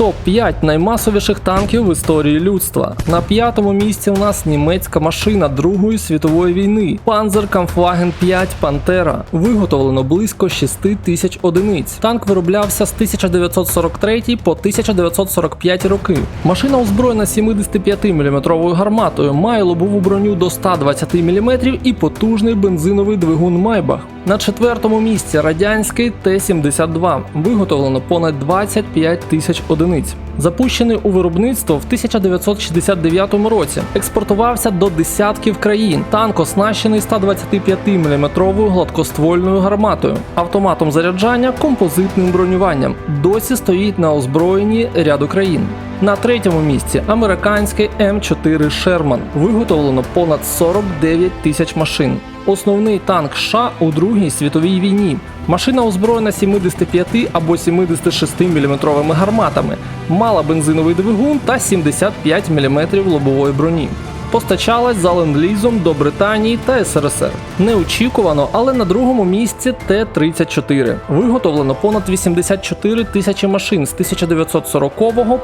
Топ-5 наймасовіших танків в історії людства. На п'ятому місці у нас німецька машина Другої світової війни Panzer Kampfwagen 5 Пантера. Виготовлено близько 6 тисяч одиниць. Танк вироблявся з 1943 по 1945 роки. Машина озброєна 75 мм гарматою, має лобову броню до 120 мм і потужний бензиновий двигун Майбах. На четвертому місці радянський Т-72. Виготовлено понад 25 тисяч одиниць. Запущений у виробництво в 1969 році. Експортувався до десятків країн. Танк оснащений 125 мм гладкоствольною гарматою, автоматом заряджання, композитним бронюванням. Досі стоїть на озброєнні ряду країн. На третьому місці американський М4 Шерман. Виготовлено понад 49 тисяч машин. Основний танк США у Другій світовій війні. Машина озброєна 75 або 76 мм гарматами, мала бензиновий двигун та 75 мм лобової броні. Постачалась за ленд-лізом до Британії та СРСР. Неочікувано, але на другому місці Т-34. Виготовлено понад 84 тисячі машин з 1940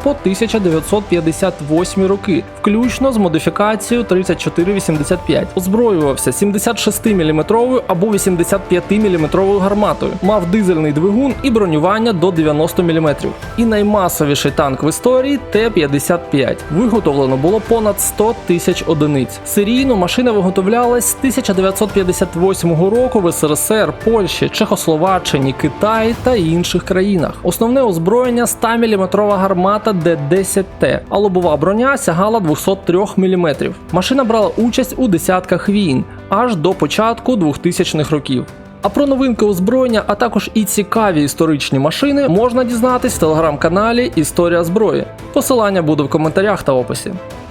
по 1958 роки, включно з модифікацією 3485. Озброювався 76 мм або 85 мм гарматою, мав дизельний двигун і бронювання до 90 мм. І наймасовіший танк в історії Т-55. Виготовлено було понад 100 тисяч одиниць. Серійно машина виготовлялась з 1958 року в СРСР, Польщі, Чехословаччині, Китаї та інших країнах. Основне озброєння 100 мм гармата Д-10Т, а лобова броня сягала 203 мм. Машина брала участь у десятках війн аж до початку 2000-х років. А про новинки озброєння, а також і цікаві історичні машини можна дізнатись в телеграм-каналі Історія зброї. Посилання буде в коментарях та описі.